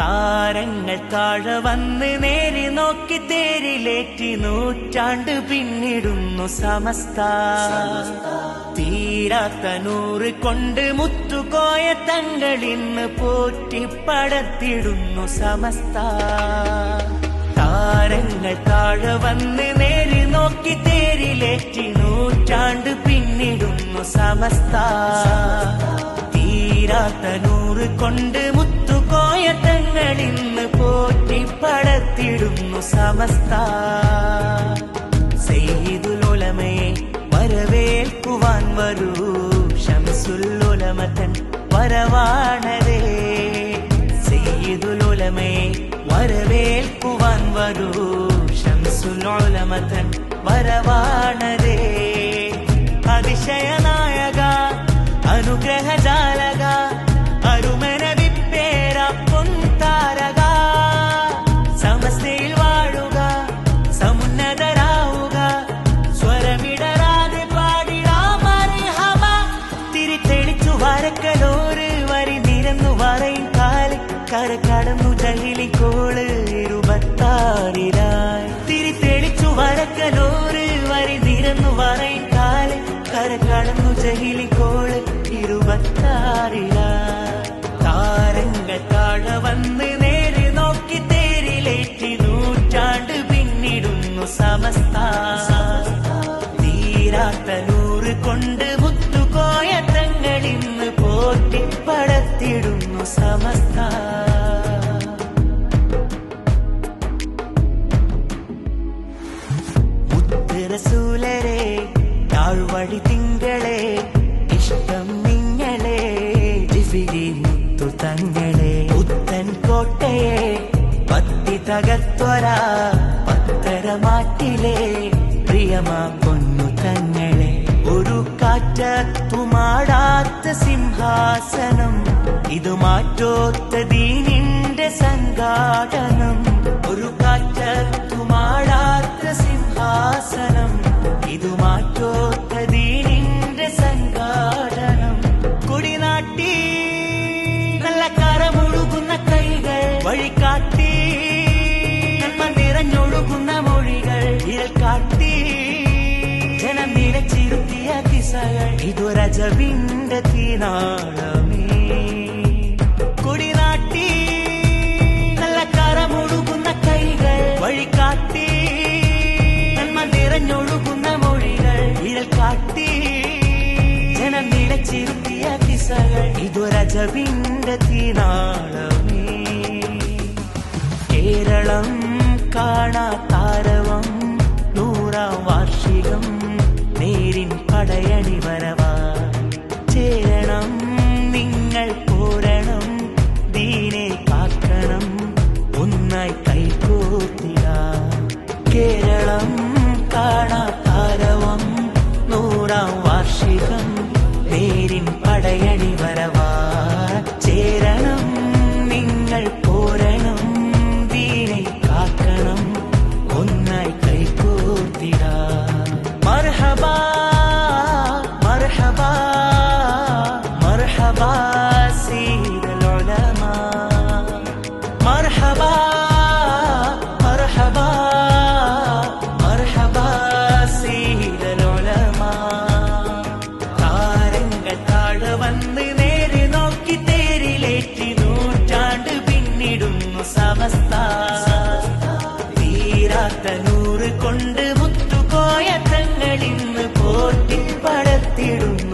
താരങ്ങൾ താഴെ വന്ന് നേരി നോക്കി തേരിലേറ്റി നൂറ്റാണ്ട് പിന്നിടുന്നു സമസ്ത. തീരാത്ത നൂറ് കൊണ്ട് മുത്തുകോയ തങ്ങൾ ഇന്ന് പോറ്റി പടത്തിടുന്നു സമസ്ത. താരങ്ങൾ താഴെ വന്ന് നേരി നോക്കി തേരിലേറ്റി നൂറ്റാണ്ട് പിന്നിടുന്നു സമസ്ത. തീരാത്ത നൂറ് കൊണ്ട് തങ്ങൾ ഇന്ന് പോറ്റി പടത്തിടുന്നു സമസ്ത. സെയ്തുലമയെ വരവേൽക്കുവാൻ വരൂ. ഷംസുല്ലുലമതൻ വരവാണരേ. സെയ്തുലമയെ വരവേൽക്കുവാൻ വരൂ. ഷംസുല്ലുലമതൻ വരവാണരേ. അതിശയനായക അനുഗ്രഹജാലക മുത്തുറസൂലരെ താഴ്വഴി തിങ്കളെ ഇഷ്ടം നിങ്ങളെ ജിഫിരി മുത്തു തങ്ങളെ. പുത്തൻ കോട്ടയെ പത്തി തകർത്തൊര പത്തരമാറ്റിലെ പ്രിയമാ പൊന്നു തങ്ങളെ. ഒരു കാറ്റത്തുമാടാത്ത സിംഹാസനം ഇത് മാറ്റോത്ത ദീനിന്റെ സംഘാടനം. ഒരു കാറ്റത്തുമാടാത്ത സിംഹാസനം ഇതു മാറ്റോത്ത ദീനിന്റെ സംഘാടനം. കുടിനാട്ടി നല്ല കരമൊഴുകുന്ന കൈകൾ. വഴികാട്ടി നന്മ നിറഞ്ഞൊഴുകുന്ന മൊഴികൾ. ഇരൽ കാട്ടി ജനം നിരച്ചിരുത്തിയ ഇതു ഇതൊരജവിന്റെ തീനാളമേ തീനാളമേ കേരളം കാണാ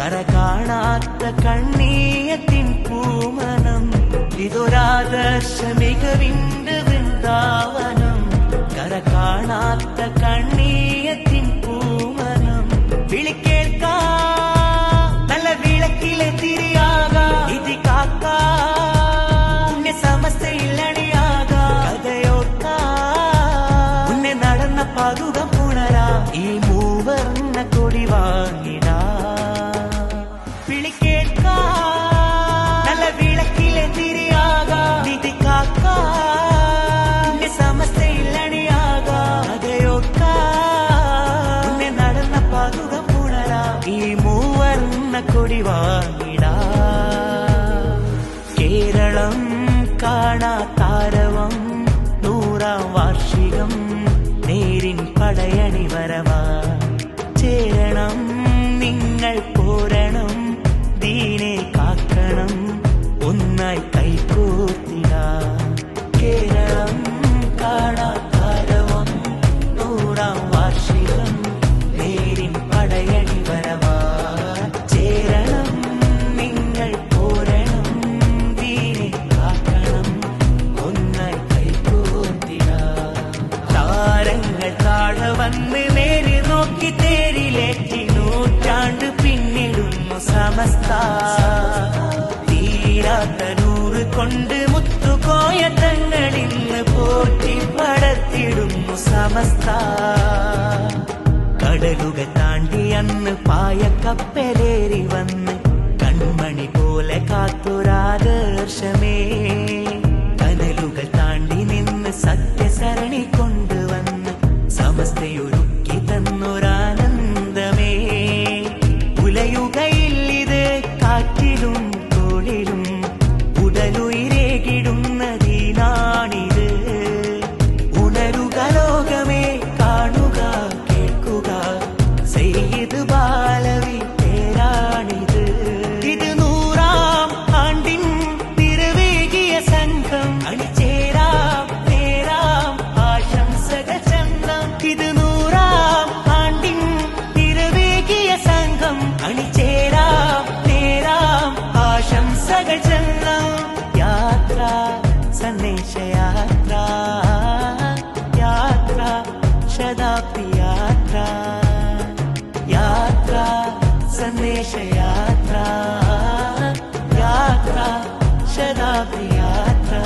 കര കാണാത്ത കണ്ണീയത്തിൻ പൂമനം ഇതൊരാദർശ മികവിന്റെ വൃന്ദാവനം കര കാണാത്ത കണ്ണീയത്തിൻ ചേരണം നിങ്ങൾ പോരണം. ദീനെ കാക്കണം. ഒന്നായി കൈകോർത്തിട. കേരളം അവസ്ഥ. കടലുക താണ്ടി അന്ന് പായക്കപ്പലേറി വന്ന് കൺമണി പോലെ കാത്തുരാദർശമേ. കടലുക താണ്ടി നിന്ന് സത്യസരണി കൊണ്ട് यात्रा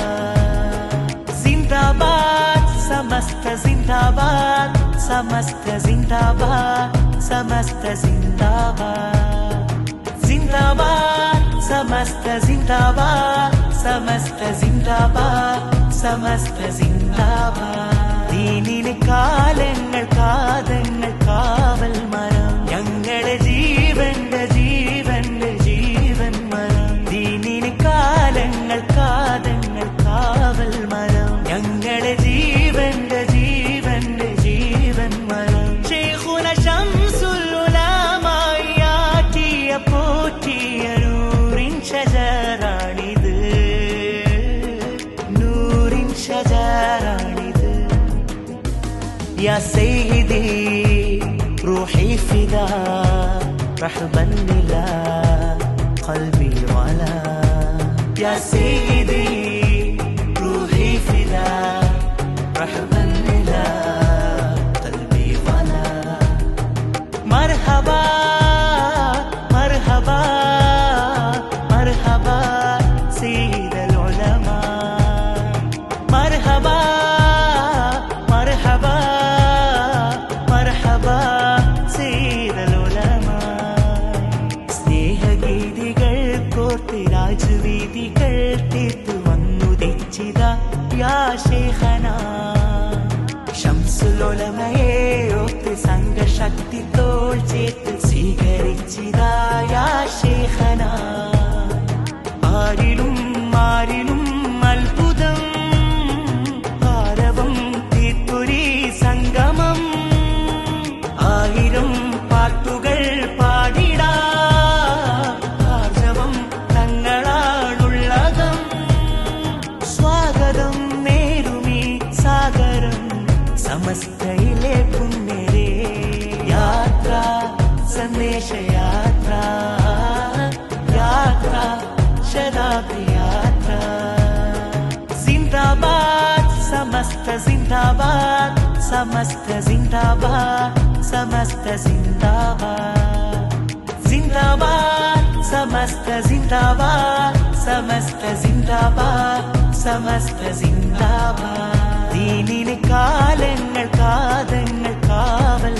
जिन्दाबाद समस्त जिन्दाबाद समस्त जिन्दाबाद समस्त जिन्दाबाद जिन्दाबाद समस्त जिन्दाबाद समस्त जिन्दाबाद समस्त जिन्दाबाद ദീനിന് കാലങ്ങൾ കാതങ്ങൾ يا سيدي روحي فدا رحبا بلا قلبي ولا. يا سيدي روحي فدا رحبا ചേർത്തിട്ടു വന്നു തെച്ചിത യാശേഖന ശംസുലോലമയെ ഒത്ത് സംഘശക്തി തോൾ ചേർത്ത് സ്വീകരിച്ചിതാ യാശേഖന ആരിലും ജിന്ദാബാദ് സമസ്ത ജിന്ദാബാദ് സമസ്ത ജിന്ദാബാദ്. ജിന്ദാബാദ് സമസ്ത ജിന്ദാബാദ് സമസ്ത ജിന്ദാബാദ് സമസ്ത ജിന്ദാബാദ്. ദീനിന് കാലങ്ങൾ കാതങ്ങൾ കാവൽ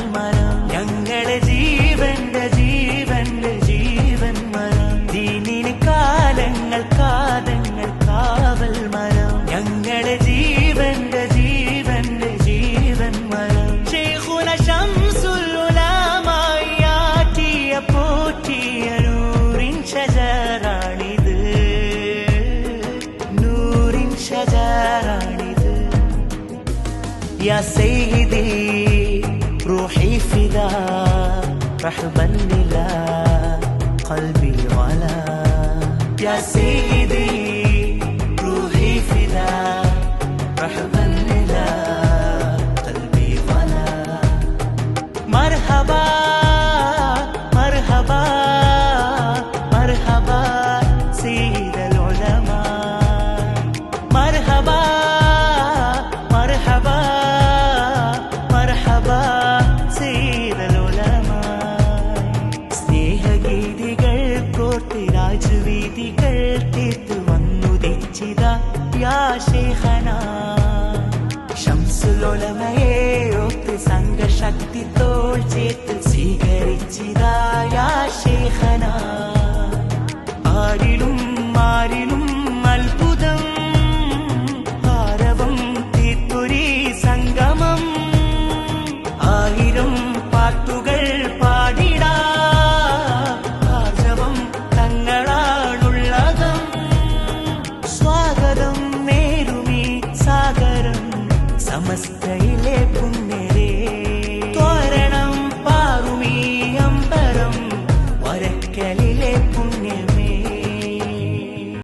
يا سيدي روحي فدا رحبا لله قلبي ولا يا سيدي روحي فدا رحبا لله قلبي مرحبا مرحبا. യാ ശേഖന ശംസുലൊലമയെ ഒത്ത് സംഘശക്തി തോൾ ചേത്ത് സ്വീകരിച്ചിതാ യാ ശേഖന ആരിലും മാരിലും അത്ഭുതം ഭാരവം തീർത്തൊരി സംഗമം ആയിരം പാട്ടുകൾ